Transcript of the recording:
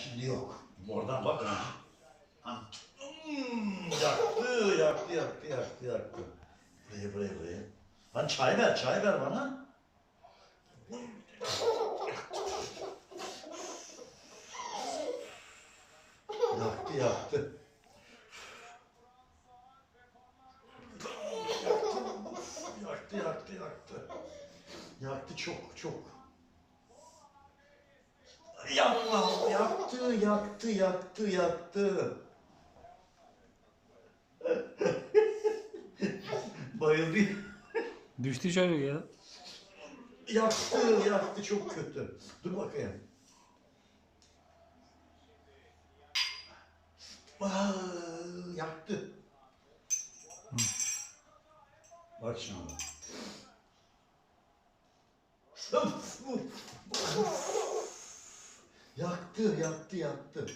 şimdi yok. Oradan bak. Ha. Hmm, yaktı, yaktı, yaktı, yaktı, yaktı. Buraya, buraya, buraya. Lan çay ver, çay ver bana. Yaktı, yaktı. Yaktı, yaktı, yaktı. Yaktı çok, çok. Yapma, yaktı, yaktı, yaktı, yaktı. Bayıldı. Düştü çocuk ya. Yaktı, yaktı çok kötü. Dur bakayım. Aa, yaktı. Bak şimdi. Yaktı, yaktı, yaktı.